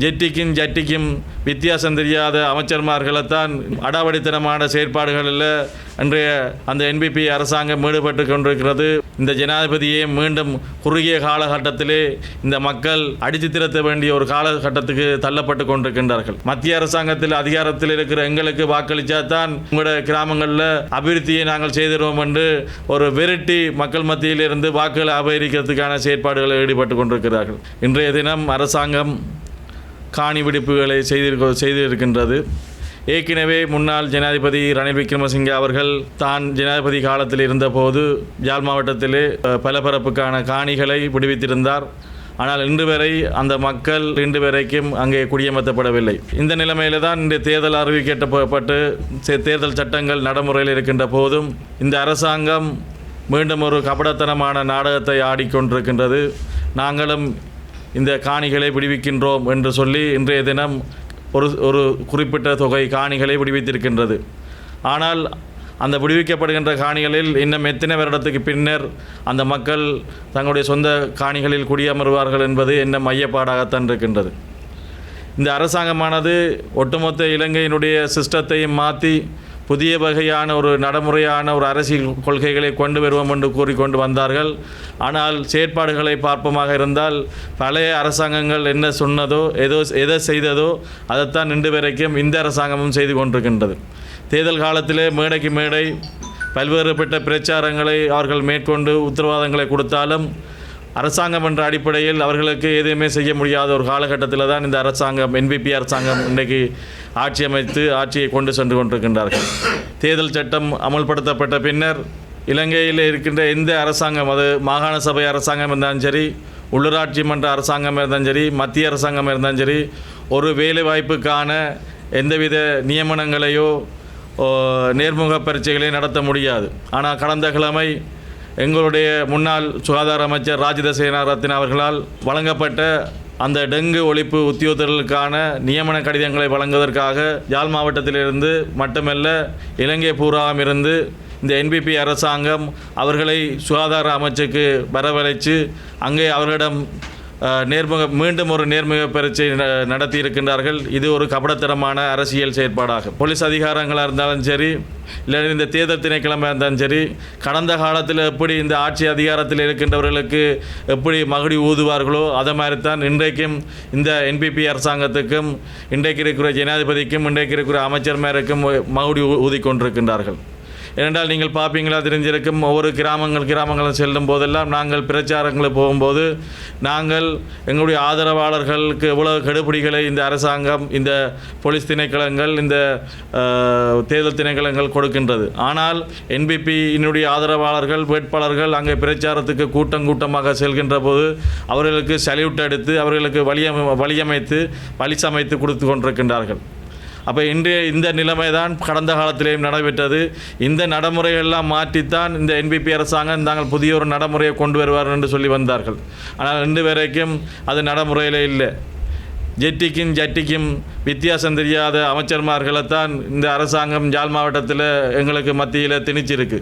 ஜெட்டிக்கும் ஜட்டிக்கும் வித்தியாசம் தெரியாத அமைச்சர்மார்களைத்தான் அடாவடித்தனமான செயற்பாடுகளில் அன்றைய அந்த என்பிபி அரசாங்கம் ஈடுபட்டு கொண்டிருக்கிறது. இந்த ஜனாதிபதியை மீண்டும் குறுகிய காலகட்டத்திலே இந்த மக்கள் அடித்து திரத்த வேண்டிய ஒரு காலகட்டத்துக்கு தள்ளப்பட்டு கொண்டிருக்கின்றார்கள். மத்திய அரசாங்கத்தில் அதிகாரத்தில் இருக்கிற எங்களுக்கு வாக்களித்தா தான் உங்களோட கிராமங்களில் அபிவிருத்தியை நாங்கள் செய்திருவோம் என்று ஒரு விரட்டி மக்கள் மத்தியிலிருந்து வாக்குகளை அபகரிக்கிறதுக்கான செயற்பாடுகளில் ஈடுபட்டு கொண்டிருக்கிறார்கள். இன்றைய தினம் அரசாங்கம் காணி பிடிப்புகளை செய்திருக்க செய்திருக்கின்றது. ஏற்கனவே முன்னாள் ஜனாதிபதி ரணில் விக்ரமசிங்கே அவர்கள் தான் ஜனாதிபதி காலத்தில் இருந்தபோது யாழ் மாவட்டத்திலே பலபரப்புக்கான காணிகளை விடுவித்திருந்தார். ஆனால் இன்று வரை அந்த மக்கள் இன்று வரைக்கும் அங்கே குடியமர்த்தப்படவில்லை. இந்த நிலைமையில தான் இந்த தேர்தல் அறிவிக்கப்பட்டு தேர்தல் சட்டங்கள் நடைமுறையில் இருக்கின்ற போதும் இந்த அரசாங்கம் மீண்டும் ஒரு கபடத்தனமான நாடகத்தை ஆடிக்கொண்டிருக்கின்றது. நாங்களும் இந்த காணிகளை விடுவிக்கின்றோம் என்று சொல்லி இன்றைய தினம் ஒரு ஒரு குறிப்பிட்ட தொகை காணிகளை விடுவித்திருக்கின்றது. ஆனால் அந்த விடுவிக்கப்படுகின்ற காணிகளில் இன்னும் எத்தனை வருடத்துக்கு பின்னர் அந்த மக்கள் தங்களுடைய சொந்த காணிகளில் குடியமர்வார்கள் என்பது இன்னும் மையப்பாடாகத்தான் இருக்கின்றது. இந்த அரசாங்கமானது ஒட்டுமொத்த இலங்கையினுடைய சிஸ்டத்தையும் மாற்றி புதிய வகையான ஒரு நடைமுறையான ஒரு அரசியல் கொள்கைகளை கொண்டு வருவோம் என்று கூறிக்கொண்டு வந்தார்கள். ஆனால் செயற்பாடுகளை பார்ப்போமாக இருந்தால் பழைய அரசாங்கங்கள் என்ன சொன்னதோ ஏதோ எதை செய்ததோ அதைத்தான் இன்று வரைக்கும் இந்த அரசாங்கமும் செய்து கொண்டிருக்கின்றது. தேர்தல் காலத்திலே மேடைக்கு மேடை பல்வேறுபட்ட பிரச்சாரங்களை அவர்கள் மேற்கொண்டு உத்தரவாதங்களை கொடுத்தாலும் அரசாங்கம் என்ற அடிப்படையில் அவர்களுக்கு எதுவுமே செய்ய முடியாத ஒரு காலகட்டத்தில் தான் இந்த அரசாங்கம் என்பிபி அரசாங்கம் இன்றைக்கு ஆட்சி அமைத்து ஆட்சியை கொண்டு சென்று கொண்டிருக்கின்றார்கள். தேர்தல் சட்டம் அமல்படுத்தப்பட்ட பின்னர் இலங்கையில் இருக்கின்ற எந்த அரசாங்கம் அது மாகாண சபை அரசாங்கம் இருந்தாலும் சரி உள்ளூராட்சி மன்ற அரசாங்கம் இருந்தாலும் சரி மத்திய அரசாங்கம் இருந்தாலும் சரி ஒரு வேலைவாய்ப்புக்கான எந்தவித நியமனங்களையோ நேர்முக பரீட்சைகளையும் நடத்த முடியாது. ஆனால் கடந்த கிழமை எங்களுடைய முன்னாள் சுகாதார அமைச்சர் ராஜித சேனாரத்தின் அவர்களால் வழங்கப்பட்ட அந்த டெங்கு ஒழிப்பு உத்தியோகர்களுக்கான நியமன கடிதங்களை வழங்குவதற்காக யாழ் மாவட்டத்திலிருந்து மட்டுமல்ல இலங்கை பூராவும் இருந்து இந்த என்பிபி அரசாங்கம் அவர்களை சுகாதார அமைச்சுக்கு வரவழைத்து அங்கே அவர்களிடம் நேர்முக மீண்டும் ஒரு நேர்முக பரீட்சை ந- நடத்தி இருக்கின்றார்கள் இது ஒரு கபடத்தனமான அரசியல் செயற்பாடாகும். போலீஸ் அதிகாரங்களாக இருந்தாலும் சரி இல்லை இந்த தேர்தல் திணைக்கிழமை இருந்தாலும் சரி கடந்த காலத்தில் எப்படி இந்த ஆட்சி அதிகாரத்தில் இருக்கின்றவர்களுக்கு எப்படி மகுடி ஊதுவார்களோ அதை மாதிரி தான் இன்றைக்கும் இந்த என்பிபி அரசாங்கத்துக்கும் இன்றைக்கு இருக்கிற ஜனாதிபதிக்கும் இன்றைக்கு இருக்கிற அமைச்சர்மாருக்கும் மகுடி ஊதி கொண்டிருக்கின்றார்கள் ஏனென்றால் நீங்கள் பார்ப்பீங்களா தெரிஞ்சிருக்கும். ஒவ்வொரு கிராமங்கள் கிராமங்களும் செல்லும் போதெல்லாம் நாங்கள் பிரச்சாரங்களுக்கு போகும்போது நாங்கள் எங்களுடைய ஆதரவாளர்களுக்கு எவ்வளவு கெடுபிடிகளை இந்த அரசாங்கம் இந்த போலீஸ் திணைக்களங்கள் இந்த தேர்தல் திணைக்களங்கள் கொடுக்கின்றது. ஆனால் என்பிபியினுடைய ஆதரவாளர்கள் வேட்பாளர்கள் அங்கே பிரச்சாரத்துக்கு கூட்டம் கூட்டமாக செல்கின்ற போது அவர்களுக்கு சல்யூட் எடுத்து அவர்களுக்கு வழியமை வழியமைத்து வழி சமைத்து கொடுத்து கொண்டிருக்கின்றார்கள். அப்போ இன்றைய இந்த நிலைமை தான் கடந்த காலத்திலேயும் நடைபெற்றது. இந்த நடைமுறையெல்லாம் மாற்றித்தான் இந்த என்பிபி அரசாங்கம் தாங்கள் புதிய ஒரு நடைமுறையை கொண்டு வருவார் என்று சொல்லி வந்தார்கள். ஆனால் இன்று வரைக்கும் அது நடைமுறையில் இல்லை. ஜெட்டிக்கும் ஜட்டிக்கும் வித்தியாசம் தெரியாத அமைச்சர்மார்களைத்தான் இந்த அரசாங்கம் ஜாழ் மாவட்டத்தில் எங்களுக்கு மத்தியில் திணிச்சிருக்கு.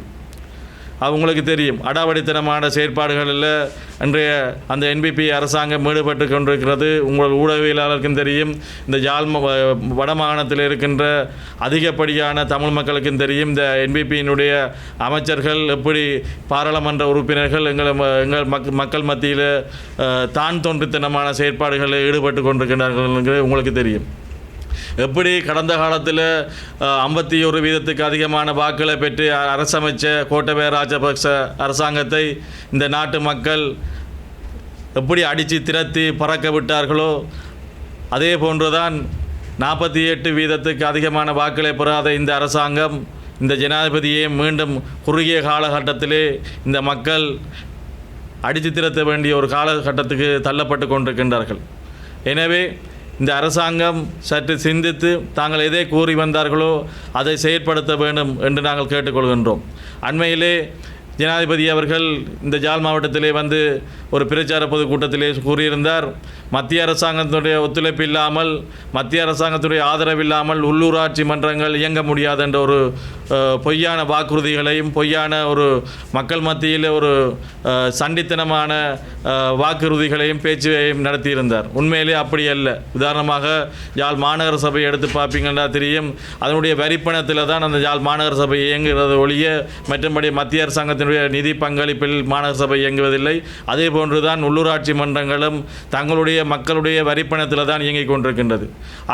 அவங்களுக்கு தெரியும். அடாவடித்தனமான செயற்பாடுகளில் அன்றைய அந்த என்பிபி அரசாங்கம் ஈடுபட்டு கொண்டிருக்கிறது. உங்கள் ஊடகவியலாளருக்கும் தெரியும். இந்த யாழ் வ- வடமாகாணத்தில் இருக்கின்ற அதிகப்படியான தமிழ் மக்களுக்கும் தெரியும். இந்த என்பிபியினுடைய அமைச்சர்கள் எப்படி பாராளுமன்ற உறுப்பினர்கள் எங்கள் ம- எங்கள் மக் மக்கள் மத்தியில் தான் தோன்றித்தனமான செயற்பாடுகளில் ஈடுபட்டு கொண்டிருக்கின்றார்கள் என்று உங்களுக்கு தெரியும். எப்படி கடந்த காலத்தில் ஐம்பத்தி ஒரு வீதத்துக்கு அதிகமான வாக்குகளை பெற்று அரசமைச்ச கோட்டபய ராஜபக்ச அரசாங்கத்தை இந்த நாட்டு மக்கள் எப்படி அடித்து திரத்தி பறக்க விட்டார்களோ அதே போன்றுதான் நாற்பத்தி எட்டு வீதத்துக்கு அதிகமான வாக்குகளை பெறாத இந்த அரசாங்கம் இந்த ஜனாதிபதியை மீண்டும் குறுகிய காலகட்டத்திலே இந்த மக்கள் அடித்து திரத்த வேண்டிய ஒரு காலகட்டத்துக்கு தள்ளப்பட்டு கொண்டிருக்கின்றார்கள். எனவே இந்த அரசாங்கம் சற்று சிந்தித்து தாங்கள் எதை கூறி வந்தார்களோ அதை செயற்படுத்த வேண்டும் என்று நாங்கள் கேட்டுக்கொள்கின்றோம். அண்மையிலே ஜனாதிபதி அவர்கள் இந்த ஜாழ் மாவட்டத்திலே வந்து ஒரு பிரச்சார பொதுக்கூட்டத்திலே கூறியிருந்தார். மத்திய அரசாங்கத்துடைய ஒத்துழைப்பு இல்லாமல் மத்திய அரசாங்கத்துடைய ஆதரவு இல்லாமல் உள்ளூராட்சி மன்றங்கள் இயங்க முடியாது என்ற ஒரு பொய்யான வாக்குறுதிகளையும் பொய்யான ஒரு மக்கள் மத்தியில் ஒரு சண்டித்தனமான வாக்குறுதிகளையும் பேச்சுவையும் நடத்தியிருந்தார். உண்மையிலே அப்படி அல்ல. உதாரணமாக யாழ் மாநகர சபை எடுத்து பார்ப்பீங்கன்னா தெரியும். அதனுடைய வரிப்பணத்தில் தான் அந்த யாழ் மாநகர சபை இயங்குகிறது ஒழிய மற்றபடி மத்திய அரசாங்கத்தினுடைய நிதி பங்களிப்பில் மாநகர சபை இயங்குவதில்லை. அதே போன்று தான் உள்ளூராட்சி மன்றங்களும் தங்களுடைய மக்களுடைய வரிப்பணத்தில் தான் இயங்கிக் கொண்டிருக்கின்றது.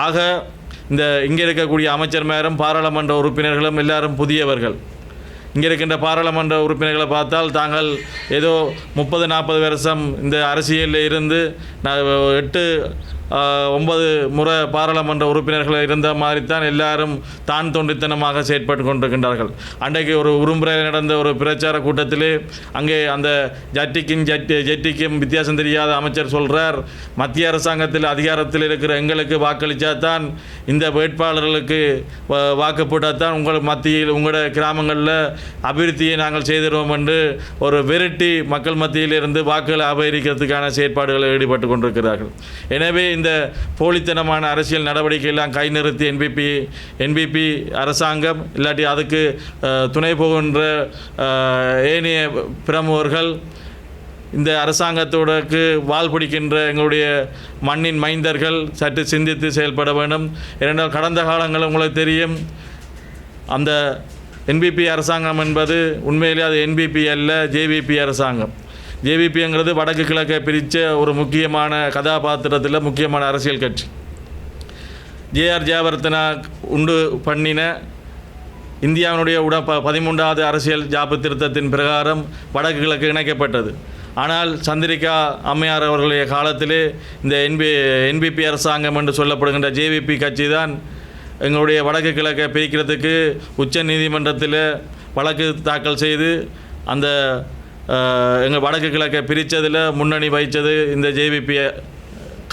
ஆக இந்த இங்கே இருக்கக்கூடிய அமைச்சர் மேரும் பாராளுமன்ற உறுப்பினர்களும் எல்லாரும் புதியவர்கள். இங்கே இருக்கின்ற பாராளுமன்ற உறுப்பினர்களை பார்த்தால் தாங்கள் ஏதோ முப்பது நாற்பது வருஷம் இந்த அரசியலில் இருந்து நான் எட்டு ஒன்பது முறை பாராளுமன்ற உறுப்பினர்கள் இருந்த மாதிரி தான் எல்லாரும் தான் தோன்றித்தனமாக செயற்பட்டு கொண்டிருக்கின்றார்கள். அன்றைக்கு ஒரு உரும்புரையில் நடந்த ஒரு பிரச்சார கூட்டத்திலே அங்கே அந்த ஜட்டிக்கும் ஜட்டி ஜெட்டிக்கும் வித்தியாசம் தெரியாத அமைச்சர் சொல்கிறார் மத்திய அரசாங்கத்தில் அதிகாரத்தில் இருக்கிற எங்களுக்கு வாக்களித்தா தான் இந்த வேட்பாளர்களுக்கு வாக்கு போட்டால் தான் உங்கள் மத்தியில் உங்களோட கிராமங்களில் அபிவிருத்தியை நாங்கள் செய்திருவோம் என்று ஒரு விரட்டி மக்கள் மத்தியில் இருந்து வாக்குகளை அபகரிக்கிறதுக்கான செயற்பாடுகளில் ஈடுபட்டு கொண்டிருக்கிறார்கள். எனவே இந்த போலித்தனமான அரசியல் நடவடிக்கையெல்லாம் கை நிறுத்தி என்பிபி என்பிபி அரசாங்கம் இல்லாட்டி அதுக்கு துணை போகின்ற ஏனைய பிரமுகர்கள் இந்த அரசாங்கத்தோடக்கு வால் பிடிக்கின்ற எங்களுடைய மண்ணின் மைந்தர்கள் சற்று சிந்தித்து செயல்பட வேண்டும். ஏனென்றால் கடந்த காலங்கள் உங்களுக்கு தெரியும் அந்த என்பிபி அரசாங்கம் என்பது உண்மையிலே அது என்பிபி அல்ல ஜேவிபி அரசாங்கம். ஜேவிபிங்கிறது வடக்கு கிழக்கை பிரித்த ஒரு முக்கியமான கதாபாத்திரத்தில் முக்கியமான அரசியல் கட்சி. ஜேஆர் ஜெயவர்த்தனா உண்டு பண்ணின இந்தியாவினுடைய உட ப பதிமூன்றாவது அரசியல் ஜாப்பு திருத்தத்தின் பிரகாரம் வடக்கு கிழக்கு இணைக்கப்பட்டது. ஆனால் சந்திரிகா அம்மையார் அவர்களுடைய காலத்திலே இந்த என்பி என்பிபி அரசாங்கம் என்று சொல்லப்படுகின்ற ஜேவிபி கட்சி தான் எங்களுடைய வடக்கு கிழக்கை பிரிக்கிறதுக்கு உச்ச நீதிமன்றத்தில் வழக்கு தாக்கல் செய்து அந்த எங்கள் வடக்கு கிழக்கை பிரித்ததில் முன்னணி வகித்தது இந்த ஜேவிபி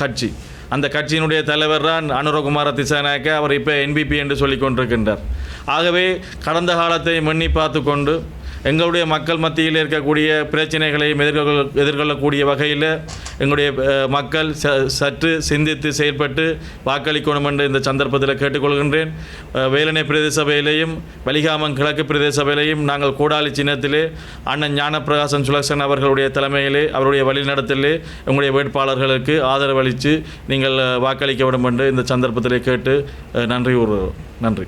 கட்சி. அந்த கட்சியினுடைய தலைவர் தான் அனுரகுமார திசாநாயக்க. அவர் இப்போ என்பிபி என்று சொல்லிக் கொண்டிருக்கின்றார். ஆகவே கடந்த காலத்தை மன்னி பார்த்து கொண்டு எங்களுடைய மக்கள் மத்தியில் இருக்கக்கூடிய பிரச்சனைகளையும் எதிர்கொள்ள எதிர்கொள்ளக்கூடிய வகையில் எங்களுடைய மக்கள் ச சற்று சிந்தித்து செயல்பட்டு வாக்களிக்கணும் என்று இந்த சந்தர்ப்பத்தில் கேட்டுக்கொள்கின்றேன். வேலனை பிரதேச சபையிலேயும் வலிகாமம் கிழக்கு பிரதேச சபையிலேயும் நாங்கள் கூடாளி சின்னத்திலே அண்ணன் ஞானப்பிரகாசன் சுலக்ஷன் அவர்களுடைய தலைமையிலே அவருடைய வழிநடத்தலே எங்களுடைய வேட்பாளர்களுக்கு ஆதரவளித்து நீங்கள் வாக்களிக்க வேண்டும் என்று இந்த சந்தர்ப்பத்திலே கேட்டு நன்றி கூறுகிறோம். நன்றி.